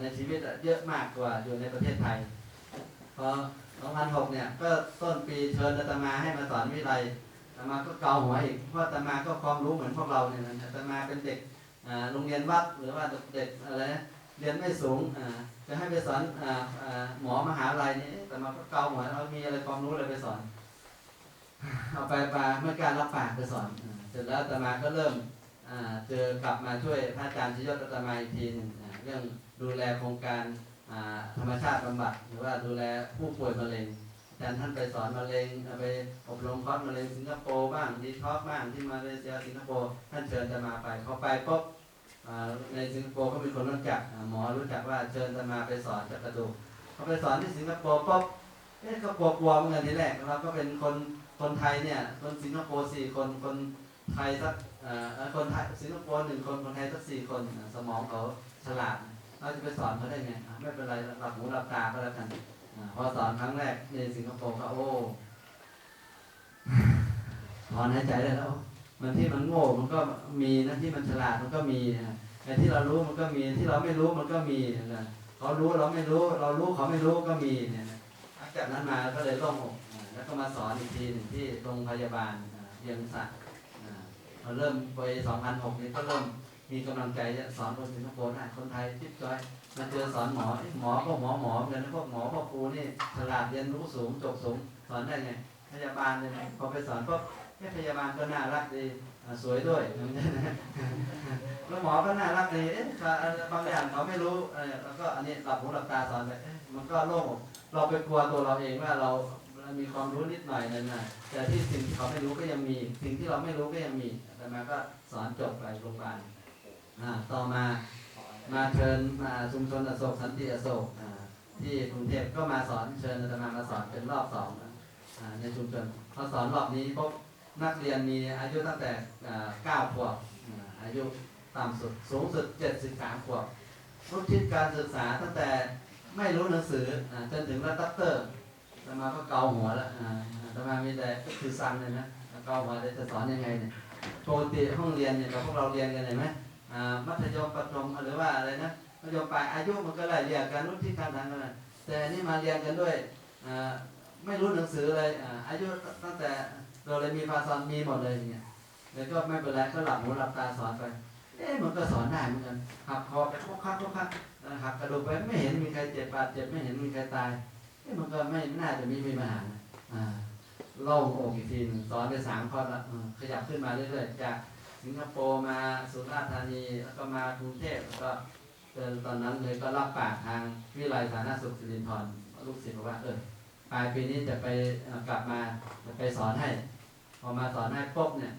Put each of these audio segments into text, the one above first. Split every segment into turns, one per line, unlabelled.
ในชีวิตเยอะมากกว่าอยู่ในประเทศไทย พอ 2006 เนี่ย ก็ต้นปีเชิญอาตมาให้มาสอนวิไลอาตมาก็เกาหัวอีก เพราะอาตมาก็ความรู้เหมือนพวกเราเนี่ยนะอาตมาเป็นเด็กโรงเรียนวัดหรือว่าเด็กอะไรเรียนไม่สูงจะให้ไปสอนออหมอมหาลัยนี่เอ๊ะอาตมาก็เกาหัวเรามีอะไรความรู้อะไรไปสอน เอาไปมาเมื่อการรับปากไปสอน เสร็จแล้วอาตมาก็เริ่มเจอกลับมาช่วยพระอาจารย์ชยศอาตมาอีกทีหนึงอ่า เรื่องดูแลโครงการธรรมชาติบำบัดหรือว่าดูแลผู้ป่วยมะเร็งอาจารย์ท่านไปสอนมะเร็งไปอบรมคอร์สมะเร็งสิงคโปร์บ้างดีท็อกบ้างที่มาเลเซียสิงคโปร์ท่านเชิญจะมาไปเขาไปปุ๊บในสิงคโปร์ก็มีคนรู้จักหมอรู้จักว่าเชิญจะมาไปสอนจักกระดูกเขาไปสอนที่สิงคโปร์ปุ๊บเอ๊ะก็กลัวๆเหมือนกันทีแรกเราก็เป็นคนคนไทยเนี่ยคนสิงคโปร์สี่คนคนไทยสักคนไทยสิงคโปร์หนึ่งคนคนไทยสักสี่คนสมองเขา ฉลาดเราจะไปสอนเขาได้ไงไม่เป็นไรหลับหูหลับตาก็แล้วกันพอสอนครั้งแรกในสิงคโปร์ก็โอ้ถอนหายใจได้แล้ว มันที่มันโง่มันก็มีนะที่มันฉลาดมันก็มีนะไอ้ที่เรารู้มันก็มีที่เราไม่รู้มันก็มีนะเขารู้เราไม่รู้ เรารู้เขาไม่รู้ก็มีเนี่ยหลังจากนั้นมาก็เลยโล่งอกแล้วก็มาสอนอีกทีหนึ่งที่โรงพยาบาลเรียงสัตว์อ่าเริ่มไป 2006 นี้ก็เริ่ม มีกำลังใจจะสอนคนสิงคโปร์ได้คนไทยจิ๊บจอยมาเจอสอนหมอหมอก็หมอหมอเหมือนนะพวกหมอพวกครูนี่ฉลาดเรียนรู้สูงจบสูงสอนได้ไงพยาบาลเนี่ยพอไปสอนปุ๊บเอ๊ะพยาบาลก็น่ารักดีสวยด้วยแล้วหมอก็น่ารักดีเอ๊ะบางอย่างเขาไม่รู้แล้วก็อันนี้หลับหูหลับตาสอนไปเอ๊ะมันก็โล่งเราไปกลัวตัวเราเองว่าเรามีความรู้นิดหน่อยนั่นน่ะแต่ที่สิ่งที่เขาไม่รู้ก็ยังมี สิ่งที่เราไม่รู้ก็ยังมีแต่มาก็สอนจบไปโรงพยาบาล ต่อมามาเชิญมาชุมชนอโศกสันติอโศกอ่าที่กรุงเทพก็มาสอนเชิญอาตมามาสอนเป็นรอบสองอ่าในชุมชนพอสอนรอบนี้พบนักเรียนมีอายุตั้งแต่อ่าเก้าขวบอ่าอายุต่ำสุดสูงสุดเจ็ดสิบสามขวบรุ่นทิศการศึกษาตั้งแต่ไม่รู้หนังสืออ่าจนถึงระดับเตอร์ตมาก็เกาหัวแล้วอ่าอาตมามีแต่ก็คือซังเลยนะเกาหัวเลยจะสอนยังไงเนี่ยปกติห้องเรียนเนี่ยเราพวกเราเรียนกันเห็นไหม มัธยมประถมหรือว่าอะไรนะมัธยมปลายอายุมันก็ไล่เรียกกันรุ่นที่การทางกันนแต่อันนี่มาเรียนกันด้วยไม่รู้หนังสือเลยอาอายุตั้งแต่เราเลยมีภาษามีหมดเลยอย่างเงี้ยแล้วก็ไม่เป็นไรก็หลับหูหลับตาสอนไปเอ๊ะมันก็สอนได้เหมือนกันหักคอไปพวกคักพวกคักหักกระดูกไปไม่เห็นมีใครเจ็บบาดเจ็บไม่เห็นมีใครตายเอ๊ะมันก็ไม่น่าจะมีมีปัญหาอ่าโล่งอกอีกทีสอนไปสามข้อละขยับขึ้นมาเรื่อยๆจาก สิงคโปร์มาสุราษฎร์ธานี แล้วก็มากรุงเทพแล้วก็เดินตอนนั้นเลยก็รับปากทางวิไลสาธารณสุขสิรินธรลูกศิษย์บอกว่าเออปลายปีนี้จะไปกลับมาจะไปสอนให้ พอมาสอนให้ปุ๊บเนี่ย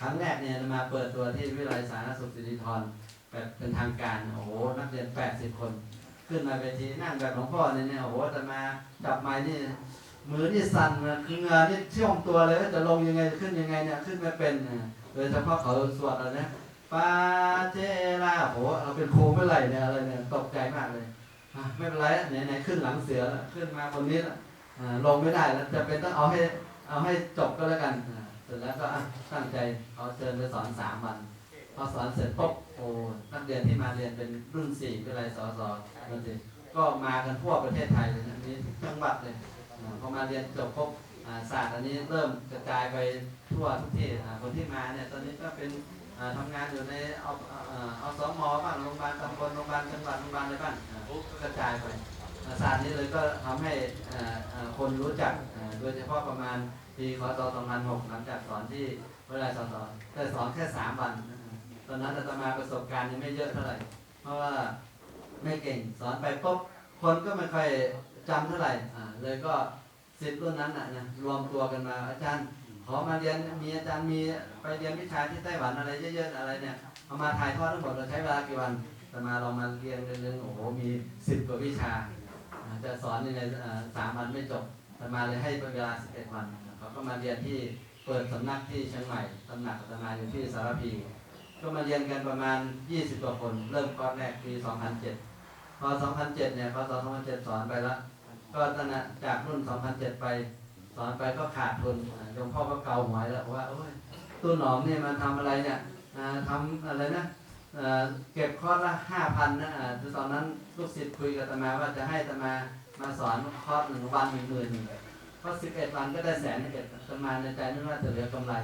ครั้งแรกเนี่ยมาเปิดตัวที่วิไลสาธารณสุขสิรินธรแบบเป็นทางการโอ้โหนักเรียน80คน ขึ้นมาเวทีนั่งแบบหลวงพ่อเนี่ยเนี่ยโอ้โหจะมาจับไม้นี่มือนี่สั่นคือเงือนี่ช่วงตัวเลยว่าจะลงยังไงขึ้นยังไงเนี่ยขึ้นไม่เป็นนะ ดยเฉพาะเขาสวดอะไรนะปาเจลาโหเราเป็นครูเมื่อไหร่เนี่ยอะไรเนี่ยตกใจมากเลยไม่เป็นไรไหนไหนๆขึ้นหลังเสือแล้วขึ้นมาบนนี้แล้วลงไม่ได้แล้วจะเป็นต้องเอาให้เอาให้จบก็แล้วกันเสร็จแล้วก็ตั้งใจเขาเชิญไปสอนสามวันพอสอนเสร็จปุ๊บโอ้นักเรียนที่มาเรียนเป็นรุ่นสี่เป็นไรสอสอนั่นสิก็มากันทั่วประเทศไทยเลยนะมีทุกจังหวัดเลยพอมาเรียนจบปุ๊บ ศาสตร์อันนี้เริ่มกระจายไปทั่วทุกที่คนที่มาเนี่ยตอนนี้ก็เป็นอ่าทำงานอยู่ในเอาเอาสมอบ้างโรงพยาบาลตำบลโรงพยาบาลจังหวัดโรงพยาบาลอะไรบ้างก็กระจายไปศาสตร์นี้เลยก็ทำให้คนรู้จักโดยเฉพาะประมาณปีคศ2006หลังจากสอนที่เวลาสอนสอนแต่สอนแค่สามวัน ตอนนั้นอาตมาประสบการณ์ยังไม่เยอะเท่าไหร่ เพราะว่าไม่เก่งสอนไปปุ๊บคนก็ไม่ค่อยจำเท่าไหร่เลยก็ สิทธิ์รุ่นนั้นน่ะนะรวมตัวกันมาอาจารย์ ขอมาเรียนมีอาจารย์มีไปเรียนวิชาที่ไต้หวันอะไรเยอะๆอะไรเนี่ยเอามาถ่ายทอดทั้งหมดเราใช้เวลากี่วันแต่มาเรามาเรียนเรียนๆโอ้โหมีสิบกว่าวิชาอ่าจะสอนในอ่าสามวันไม่จบแต่มาเลยให้เวลาสิบเอ็ดวันเขาก็มาเรียนที่เปิดสำนักที่เชียงใหม่ตำหนักอาตมาอยู่ที่สารพีก็มาเรียนกันประมาณ 20กว่าคน เริ่มก้อนแรกปี 2007 พอ 2007 เนี่ยพอ2007 สอนไปแล้ว ก็ตั้งแต่จากรุ่น 2007 ไปสอนไปก็ขาดทุนหลวงพ่อก็เกาหัวแล้วว่าโอ้ยตู้หนอมเนี่ยมันทำอะไรเนี่ยอ่าทำอะไรนะเก็บคอร์สละห้าพันนะอ่าคือตอนนั้นลูกศิษย์คุยกับตมาว่าจะให้ตมามาสอนคอร์สหนึ่งวันหนึ่งหมื่นคอร์สสิบเอ็ดวันก็ได้แสนเอ็ดตมาในใจนึกว่าจะเหลือกำไร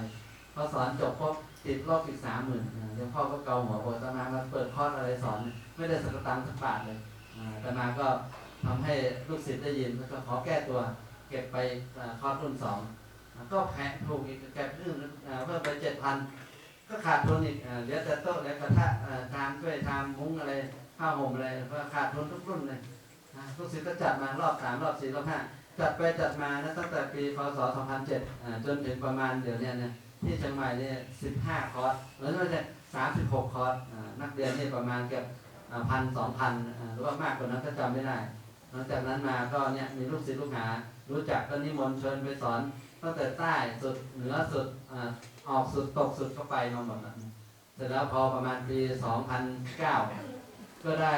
พอสอนจบปุ๊บติดลบอีกสามหมื่นหลวงพ่อก็เกาหัวบอกอาตมามาเปิดคอร์สอะไรสอน ไม่ได้สักตังค์สักบาทเลยตมาก็ ทำให้ลูกศิษย์ได้ยินแล้วก็ขอแก้ตัว เก็บไปคอร์สรุ่นสองก็แพงถูกอีกแก็บเพิ่มเพิ่มไปเจ็ดพันก็ขาดทุนอีกเหลือแต่โต๊ะเหลือกระทะอ่าชามถ้วยชามมุ้งอะไรผ้าห่มอะไรก็ขาดทุนทุกรุ่นเลยอ่าทุกศิษย์ก็จัดมารอบสามรอบสี่รอบห้าจัดไปจัดมานะตั้งแต่ปีพศ2007จนถึงประมาณเดี๋ยวนี้นะที่เชียงใหม่เนี่ย15 คอร์สหรือไม่ใช่36 คอร์สนักเรียนเนี่ยประมาณเกือบพันสองพันหรือว่ามากกว่านั้นก็จำไม่ได้ หลังจากนั้นมาก็เนี่ยมีลูกศิษย์ลูกหา รู้จักก็นิมนต์เชิญไปสอนตั้งแต่ใต้สุดเหนือสุดอ่าออกสุดตกสุดก็ไปมาหมดแล้วเสร็จแล้วพอประมาณปี 2009 ก็ได้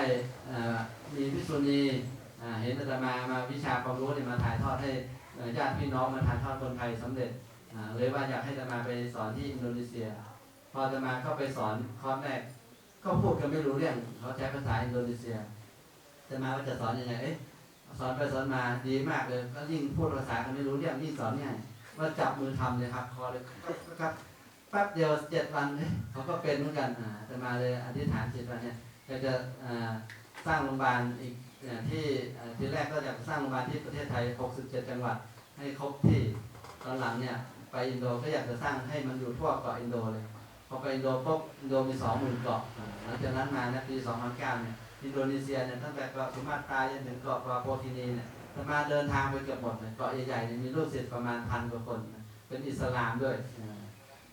อ่ามีพิษุณีอ่าเห็นอาตมามาวิชาความรู้เนี่ยมาถ่ายทอดให้ญาติพี่น้องมาถ่ายทอดคนไทยสำเร็จอ่าเลยว่าอยากให้อาตมาไปสอนที่อินโดนีเซีย พออาตมาเข้าไปสอนคอร์สแรกก็พูดกันไม่รู้เรื่องเขาใช้ภาษาอินโดนีเซีย อาตมาว่าจะสอนยังไงเอ๊ะสอนไปสอนมาดีมากเลยก็ยิ่งพูดภาษากันไม่รู้เรื่องยิ่งสอนง่ายว่าจับมือทำเลยครับ คอเลยครับแป๊บเดียวเจ็ดวันเอ้ยเขาก็เป็นเหมือนกันอ่าจะมาเลยอธิษฐานจิตว่าเนี่ยอยากจะอ่าสร้างโรงพยาบาลอีกอ่าที่อ่าทีแรกก็อยากสร้างโรงพยาบาลที่ประเทศไทย 67 จังหวัด ให้ครบที่ตอนหลังเนี่ยไปอินโดก็อยากจะสร้างให้มันอยู่ทั่วเกาะอินโดเลย พอไปอินโดปุ๊บอินโดมีสองหมื่นเกาะหลังจากนั้นมาเนี่ยปี 2009 เนี่ย อินโดนีเซียเนี่ยตั้งแต่เกาะสุมาตราจนถึงเกาะปาโปทีนีเนี่ยอาตมาเดินทางไปเกือบหมดเลยเกาะใหญ่ๆเนี่ยมีลูกศิษย์ประมาณพันกว่าคนนะเป็นอิสลามด้วยอ่า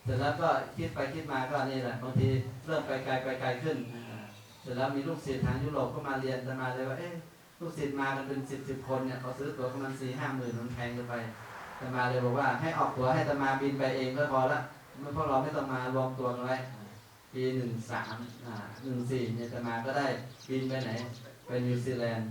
เสร็จแล้วก็คิดไปคิดมาก็นี่แหละบางทีเริ่มไปไกลไปไกลขึ้นอ่าเสร็จแล้วมีลูกศิษย์ทางยุโรปก็มาเรียนอาตมาเลยว่าเอ๊ะลูกศิษย์มากันเป็นสิบสิบคนเนี่ยเขาซื้อตั๋วประมาณสี่ห้าหมื่นมันแพงเกินไปอาตมาเลยบอกว่าให้ออกตั๋วให้อาตมาบินไปเองก็พอละไม่พวกเราไม่ต้องมารวมตัวกันไว้อ่า ปีหนึ่งสามหนึ่งสี่เนี่ยอาตมาก็ได้บินไปไหน ไปนิวซีแลนด์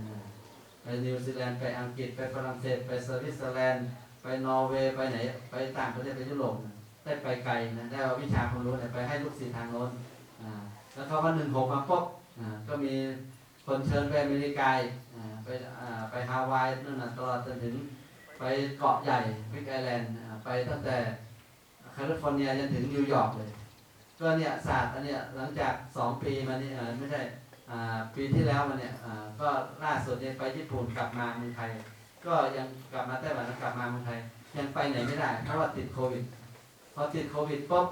ไปนิวซีแลนด์ไปอังกฤษไปฝรั่งเศสไปสวิตเซอร์แลนด์ไปนอร์เวย์ไปไหน ไปต่างประเทศไปยุโรปได้ไปไกลนะได้เอาวิชาความรู้เนี่ยไปให้ลูกศิษย์ทางโน้นแล้วเขาวันหนึ่งหกมาปุ๊บก็มีคนเชิญไปอเมริกาอีไปไปฮาวายนั่นน่ะตลอดจนถึงไปเกาะใหญ่วิกไอแลนด์ไปตั้งแต่แคลิฟอร์เนียจนถึงนิวยอร์กเลย ก็เนี่ยศาสตร์อันเนี้ยหลังจากสองปีมานี่เอ่อไม่ใช่ปีที่แล้วมาเนี่ยก็ล่าสุดเนี่ยไปญี่ปุ่นกลับมาเมืองไทย ก็ยังกลับมาไต้หวันแล้วกลับมาเมืองไทย ยังไปไหนไม่ได้ เพราะว่าติดโควิดพอติดโควิดปุ๊บ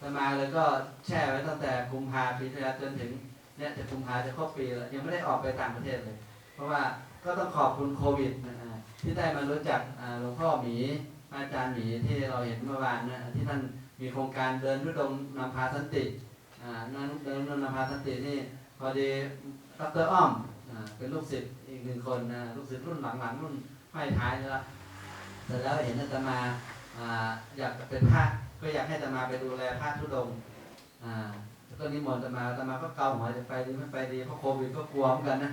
จะมาเลยก็แช่ไว้ตั้งแต่กุมภาปีที่แล้วจนถึงเนี่ยจะกุมภาจะครบปีแล้วยังไม่ได้ออกไปต่างประเทศเลย เพราะว่าก็ต้องขอบคุณโควิดนะที่ได้มารู้จักหลวงพ่อหมีอาจารย์หมีที่เราเห็นเมื่อวานนะที่ท่าน มีโครงการเดินทุดงนำพาสันติอ่านั้นเดินทุดงนำพาสันตินี่พอดีดรอ้อมอ่าเป็นลูกศิษย์อีกหนึ่งคนลูกศิษย์รุ่นหลังๆรุ่นไม่ท้ายแล้วเสร็จแล้วเห็นอาตมาอ่าอยากเป็นพระก็อยากให้อาตมาไปดูแลพระธุดงค์อ่าก็นิมนต์อาตมาอาตมาก็เกาหัวจะไปดีไม่ไปดีเพราะโควิดก็กลัวเหมือนกันนะ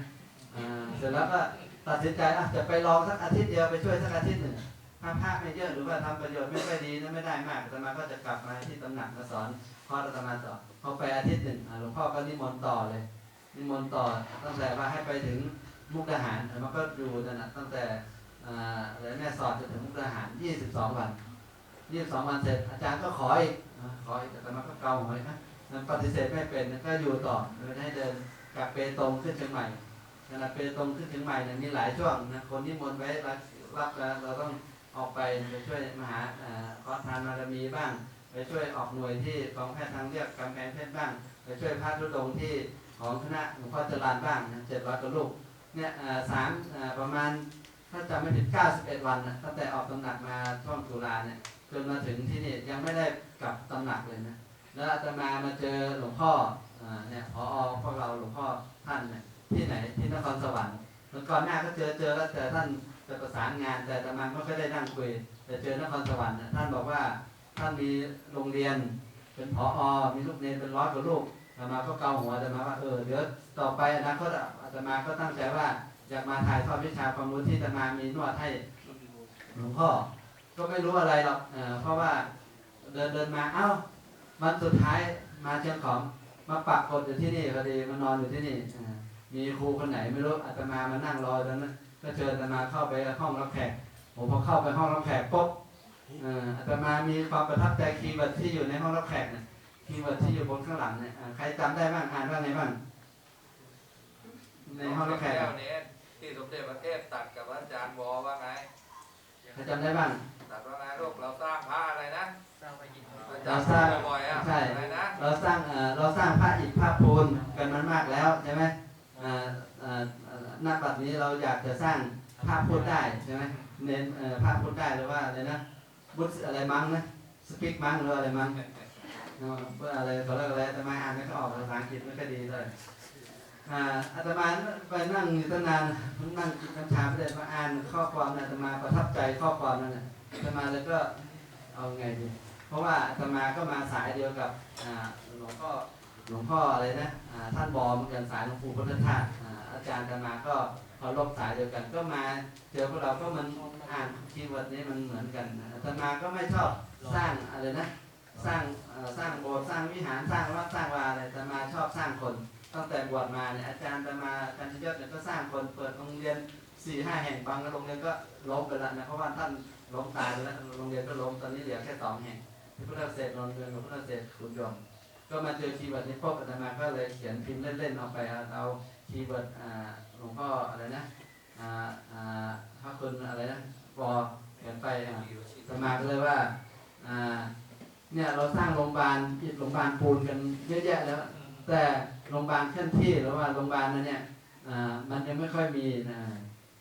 เสร็จแล้วก็ตัดสินใจอะจะไปลองสักอาทิตย์เดียวไปช่วยสักอาทิตย์หนึ่ง ถ้าพระไม่เยอะหรือว่าทำประโยชน์ไม่ค่อยดีนะไม่ได้มากอาตมาก็จะกลับมาที่ตำหนักมาสอนพ่ออาตมาต่อพอไปอาทิตย์หนึ่งหลวงพ่อก็นิมนต์ต่อเลย นิมนต์ต่อตั้งแต่ว่าให้ไปถึงมุกดาหารมันก็อยู่นั่นนะตั้งแต่อะไรแม่สอดจนถึงมุกดาหาร22วัน22วันเสร็จอาจารย์ก็ขออีกขออีกแต่มันก็เกาหัวนะมันปฏิเสธไม่เป็นก็อยู่ต่อเลยให้เดินกลับเปตรงขึ้นเชียงใหม่ขณะเปตรงขึ้นเชียงใหม่เนี่ยมีหลายช่วงนะคนนิมนต์ไว้รับรับแล้วเราต้อง ออกไปไปช่วยมหาอ่าขอทานบารมีบ้าง ไปช่วยออกหน่วยที่กองแพทย์ทางเลือกกำแพงเพชรบ้าง ไปช่วยพระธุดงที่ของคณะหลวงพ่อจรันบ้างเจ็ดร้อยกว่าลูกเนี่ยสามประมาณถ้าจำไม่ผิด 91 วันนะตั้งแต่ออกตำหนักมาช่วงตุลาเนี่ยจนมาถึงที่นี่ยังไม่ได้กลับตำหนักเลยนะแล้วอาตมามาเจอหลวงพ่อเนี่ยพอพวกเราหลวงพ่อท่านเนี่ยที่ไหนที่นครสวรรค์แล้วก่อนหน้าก็เจอเจอแล้วแต่ท่าน จะประสานงาน แต่ตมาไม่ค่อยได้นั่งคุย แต่เจอนครสวรรค์ท่านบอกว่าท่านมีโรงเรียน เป็นผออมีลูกเนรเป็นร้อยกว่าลูกตมาก็เกาหัวตมาว่าเออเดี๋ยวต่อไปอนาคตอาตมาก็ตั้งใจว่าอยากมาถ่ายทอดวิชาความรู้ที่ตมามีนวดให้หลวงพ่อก็ไม่รู้อะไรหรอกเออเพราะว่าเดินเดินมาเอ้าวันสุดท้ายมาเชียงของมาปักกดอยู่ที่นี่พอดีมานอนอยู่ที่นี่มีครูคนไหนไม่รู้อาตมามานั่งรอตอนนั้น ก็เชิญอาตมาเข้าไปห้องรับแขกผมพอเข้าไปห้องรับแขกปุ๊บอ่าอาตมามีความประทับใจคีย์เวิร์ดที่อยู่ในห้องรับแขกเนี่ยคีย์เวิร์ดที่อยู่บนข้างหลังเนี่ยอ่าใครจำได้บ้างอ่านว่าไงบ้างในห้องรับแขก
ก้วนี้ที่สมเด็จพระเทพตัดกับอาจารย์วอว่าไง
ใครจำได้บ้าง
ตัดว่าไงลูกเราสร้างพระอะไรนะ
สร้างไปยิน
อาจารย์พูดบ่อยๆอะ
ใช่
อะไรนะ
เราสร้างเอ่อเราสร้างพระอิฐพระปูนกันมันมากแล้วใช่ไหม อ่าอ่าอ่าณบัดนี้เราอยากจะสร้างพระพูดได้ใช่ไหมเน้นเอ่อพพูดได้หรือว่าอะไรนะบุตอะไรมั้งนะสปิกมั้งหรืออะไรมั้งเนาะเพื่ออะไรเขาเรียกอะไรอาตมาอ่านไม่ค่อยออกภาษาอังกฤษไม่ค่อยดีเลยอ่าอาตมาไปนั่งอยู่ตั้งนานนั่งกินกัญชาไปเลยมาอ่านข้อความอาตมาประทับใจข้อความนั้นนะอาตมาเลยก็เอาไงดี เพราะว่าอาตมาก็มาสายเดียวกับอ่าหลวงพ่อ หลวงพ่ออะไรนะท่านบอมเมือกันสายหลวงปู่พุทธทาสอาจารย์อามาก็เคารพสายเดียวกัน ก็มาเจอพวกเราก็มันอ่านคีย์เวิร์ดนี้มันเหมือนกันนะอามาก็ไม่ชอบสร้างอะไรนะ สร้างสร้างโบสถ์สร้างวิหารสร้างวัดสร้างวาอะไรอามาชอบสร้างคนตั้งแต่บวชมาเนี่ยอาจารย์อามาอาจารย์ชยศเนี่ยก็สร้างคนเปิดโรงเรียนสี่ห้าแห่งบางโรงเรียนก็ล้มไปแล้วนะเพราะว่าท่านล้มตายแล้วโรงเรียนก็ล้มตอนนี้เหลือแค่สองแห่งที่พุทธเศษนนท์เรืองกับพุทธเศษขุนยม ก็มาเจอคีย์เวิร์ดนี้พบอาตมาก็เลยเขียนพิมพ์เล่นๆเอาไปเอาคีย์เวิร์ดหลวงพ่ออะไรนะอ่าอ่าพระคุณอะไรนะปอเขียนไปอาตมาก็เลยว่าเนี่ยเราสร้างโรงพยาบาลอิฐโรงพยาบาลปูนกันเยอะแยะแล้ว แต่โรงพยาบาลเคลื่อนที่หรือว่าโรงพยาบาลนั้นเนี่ยมันยังไม่ค่อยมีนะ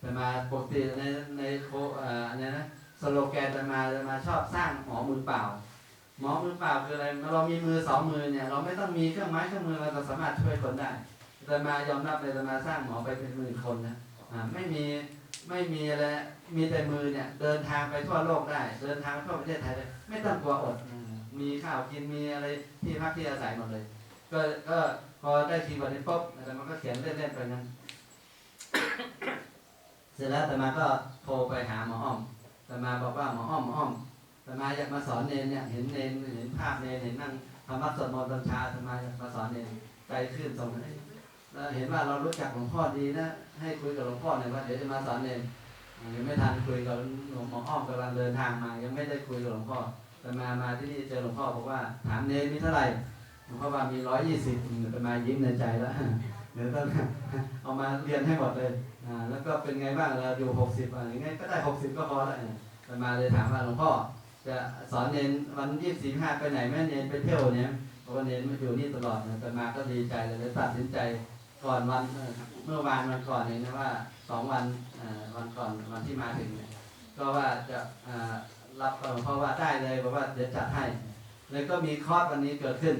แต่มาปกติในในโคอ่าเนี่ยนะสโลแกนแต่มาแต่มาชอบสร้างหมอมือเปล่า หมอมือเปล่าคืออะไรเรามีมือสองมือเนี่ย เราไม่ต้องมีเครื่องไม้เครื่องมือเราก็สามารถช่วยคนได้แต่มายอมรับเลยแต่มาสร้างหมอไปเป็นหมื่นคนนะไม่มีไม่มีอะไรมีแต่มือเนี่ย เดินทางไปทั่วโลกได้ เดินทางทั่วประเทศไทยได้ไม่ต้องกลัวอด มีข้าวกินมีอะไรที่พักที่อาศัยหมดเลย ก็ก็พอได้ทีวันนี้ปุ๊บแต่มันก็เขียนเล่นๆไปนั้นเสร็จแล้วแต่มาก็โทรไปหาหมออ้อมแต่มาบอกว่าหมออ้อมหมออ้อม ต่มาอยากมาสอนเนนเนี่ยเห็นเนนเห็นภาพเนนเห็นนั่งทำวัดสวดมนต์ตอนเช้าแต่มาอยากมาสอนเนนใจขึ้นตรงนี้แล้วเห็นว่าเรารู้จักหลวงพ่อดีนะ ให้คุยกับหลวงพ่อหน่อยว่าเดี๋ยวจะมาสอนเนนยังไม่ทันคุยกับหลวงหมออ้อมกำลังเดินทางมา ยังไม่ได้คุยกับหลวงพ่อแต่มามาที่นี่เจอหลวงพ่อบอกว่าถามเนนมีเท่าไหร่หลวงพ่อว่ามีร้อยยี่สิบแต่มายิ้มในใจแล้วเดี๋ยวต้องเอามาเรียนให้หมดเลยอ่าแล้วก็เป็นไงบ้างเราอยู่หกสิบอะไรเงี้ยก็ได้หกสิบก็พอแล้วแต่มาเลยถามว่าหลวงพ่อ จะสอนเนนวันยี่สี่ห้าไปไหนแม่เนนไปเที่ยวเนี่ยเพราะว่าเนนมาอยู่นี่ตลอดนะแต่มาก็ดีใจเลยเลยตัดสินใจก่อนวันเมื่อวานวันก่อนเองนะว่าสองวันวันก่อนวันที่มาถึงเนี่ยก็ว่าจะรับเพราะว่าได้เลยบอกว่าเดี๋ยวจัดให้ แล้วก็มีคอร์สวันนี้เกิดขึ้น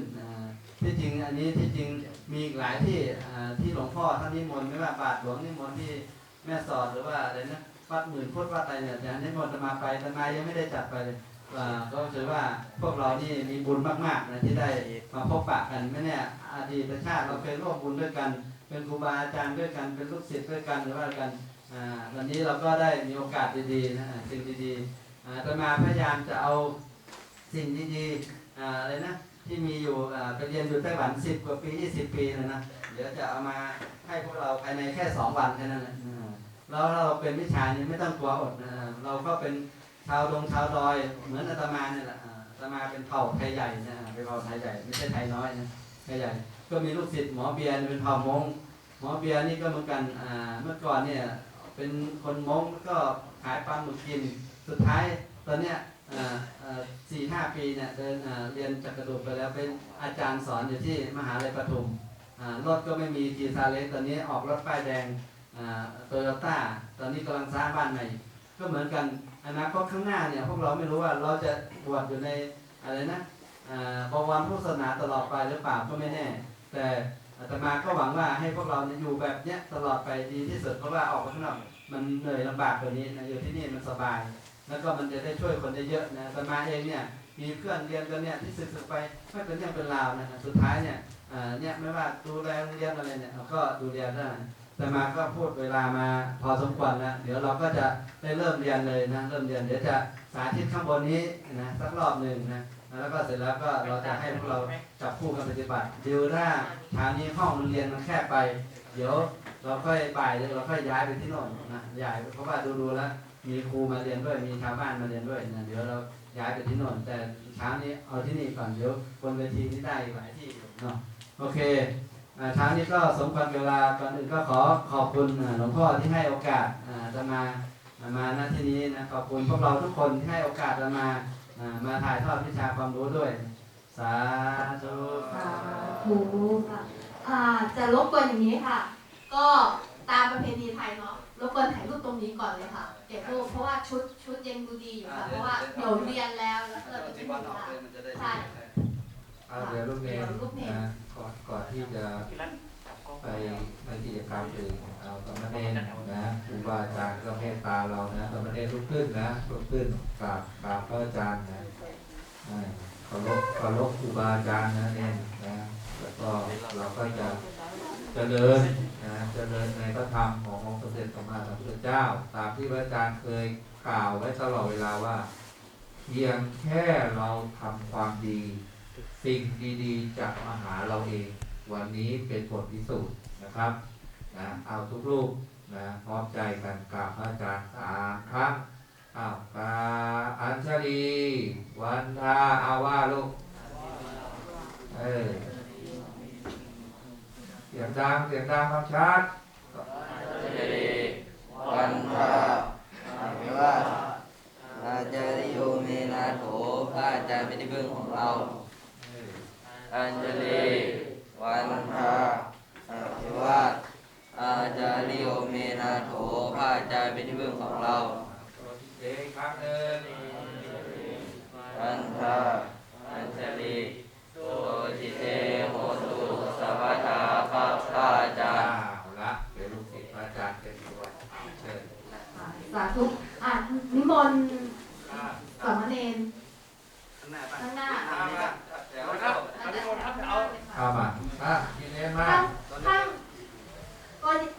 ที่จริงอันนี้ที่จริงมีอีกหลายที่ที่หลวงพ่อท่านนิมนต์ไม่ว่าบาทหลวงนิมนต์ที่แม่สอดหรือว่าอะไรนะวัดหมื่นพุทธวัดอะไรเนี่ยจะนิมนต์อาตมาไปแต่มายังไม่ได้จัดไปเลย ก็ถือว่าพวกเรานี่มีบุญมากๆนะที่ได้มาพบปะกันไม่แน่อดีตชาติเราเคยร่วมบุญด้วยกัน เป็นครูบาอาจารย์ด้วยกันเป็นลูกศิษย์ด้วยกันหรือว่ากันวันนี้เราก็ได้มีโอกาสดีๆนะสิ่งดีๆอ่าแต่มาพยายามจะเอาสิ่งดีๆอะไรนะที่มีอยู่ไปเรียนอยู่ไต้หวันสิบกว่าปียี่สิบปีนะนะเดี๋ยวจะเอามาให้พวกเราภายในแค่สองวันแค่นั้นแหละแล้วเราเป็นวิชานี้ไม่ต้องกลัวอดนะเราก็เป็น ชาวดงชาวดอย เหมือนอาตมาเนี่ยแหละอ่าอาตมาเป็นเผ่าไทยใหญ่นะเป็นเผ่าไทยใหญ่ไม่ใช่ไทยน้อยนะไทยใหญ่ ก็มีลูกศิษย์หมอเบียร์เป็นเผ่ามงหมอเบียร์นี่ก็เหมือนกันอ่าเมื่อก่อนเนี่ยเป็นคนมงก็ขายปลาหมึกกินสุดท้ายตอนเนี้ยอ่าสี่ห้าปีเนี่ยเดินเรียนจักรดูไปแล้วเป็นอาจารย์สอนอยู่ที่มหาลัยปทุมอ่ารถก็ไม่มีกีซาเล้งตอนนี้ออกรถป้ายแดงโตโยต้าตอนนี้กำลังสร้างบ้านใหม่ ก็เหมือนกันอนาคตข้างหน้าเนี่ยพวกเราไม่รู้ว่าเราจะบวชอยู่ในอะไรนะบวรพุทธศาสนาตลอดไปหรือเปล่าก็ไม่แน่ แต่อาตมาก็หวังว่าให้พวกเราอยู่แบบเนี้ยตลอดไปดีที่สุดเพราะว่าออกไปข้างนอกมันเหนื่อยลำบากกว่านี้นะอยู่ที่นี่มันสบาย แล้วก็มันจะได้ช่วยคนได้เยอะนะอาตมาเองเนี่ยมีเพื่อนเรียนกันเนี่ยที่ศึกๆไปไม่เป็นเรื่องเป็นราวนะสุดท้ายเนี่ยเนี่ยไม่ว่าดูแลเรียนอะไรเนี่ยก็ดูแลได้ แต่มาก็พูดเวลามาพอสมควรแล้วเดี๋ยวเราก็จะได้เริ่มเรียนเลยนะเริ่มเรียนเดี๋ยวจะสาธิตข้างบนนี้นะสักรอบหนึ่งนะแล้วก็เสร็จแล้วก็เราจะให้พวกเราจับคู่กันปฏิบัติดูถ้าทางนี้ห้องเรียนมันแคบไป เดี๋ยวเราค่อยบ่ายเราค่อยย้ายไปที่โน่นนะย้ายเพราะว่าดูๆแล้วมีครูมาเรียนด้วยมีชาวบ้านมาเรียนด้วยนะเดี๋ยวเราย้ายไปที่โน่นแต่เช้านี้เอาที่นี่ก่อนเดี๋ยวบนเวทีนี้ได้อีกหลายที่เนาะโอเค เช้านี้ก็สมควรเวลาก่อนอื่นก็ขอขอบคุณอ่าหลวงพ่อที่ให้โอกาสอ่าจะมามาณที่นี้นะขอบคุณพวกเราทุกคนที่ให้โอกาสเรามาอ่ามาถ่ายทอดวิชาความรู้ด้วย สาธุ
สาธุค่ะอ่าจะรบกวนอย่างนี้ค่ะ ก็ตามประเพณีไทยเนาะรบกวนถ่ายรูปตรงนี้ก่อนเลยค่ะเก็บรูปเพราะว่าชุดชุดยังดูดีอยู่ค่ะเพราะว่าเดี๋ยวเรียนแล้วแล้วก็จะ
ที่
ไม่
วัด
มี
ออก
ค่ะ
เลยมันจะได้
ใช่
เอาเดี๋ยวลูกเนรนะก่อนก่อนที่จะไปในกิจกรรมอื่นเอาสมณเณรนะครูบาอาจารย์ก็เมตตาเรานะสมณเณรลุกขึ้นนะลุกขึ้นกราบกราบพระอาจารย์นะอ่าเคารพเคารพครูบาอาจารย์นะเนรนะแล้วก็เราก็จะเจริญนะเจริญในพระธรรมขององค์สมเด็จพระมหาสัมพุทธเจ้า ตามที่พระอาจารย์เคยกล่าวไว้ตลอดเวลาว่าเพียงแค่เราทำความดี สิ่งดีๆจะมาหาเราเอง วันนี้เป็นบทพิสูจน์นะครับนะเอาทุกรูปนะพร้อมใจกันกราบพระอาจารย์สามครั้งอ้าวกาอัญชลีวันทาอาว่าลูกเออเสียงดังเสียงดังความชัด
วันพระอภิวาสอาจารย์โยเมนาโถพระอาจารย์เป็นที่พึ่งของเรา
เออ
อัญชลี วันพระอภิวาสอาจารย์โยเมนาโถพระอาจารย์เป็นที่พึ่งของเรา
ตัวที่เจ๊อีกครั้งหนึ่ง
วันพระอัญชลีโตจิเตโหตุสัพพทาพระพระอาจารย์
เอาละเดี๋ยวลูกศิษย์พระอาจารย์เป็นตัวเชิญ
สาธุอะนิมนต์สามเณร
ข้างหน้าปะ
ข้างหน้า
เดี๋ยวครับ
อาจารย์เอา
เข้ามาอะยินดีมาก
ข้างข้าง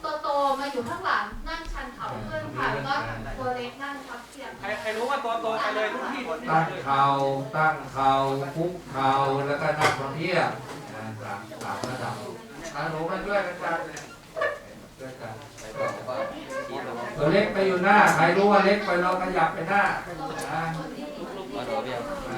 ตัวโตๆมาอยู่ข้างหลังนั่งชันเขาขึ้นค่ะแล้วก็ตัวเล็กนั่งทับเทียม
ใครใครรู้ว่าตัวโตไปเลยทุกที่ทุกที่
ตั้ง
เลย
เข่าตั้งเข่าคุกเข่าแล้วก็นั่งพับเพียบนะสามสามระดับอาหนูมาช่วยกันจัดช่วยกันตัวเล็กไปอยู่หน้าใครรู้ว่าเล็กไปเราขยับไปหน้า นะ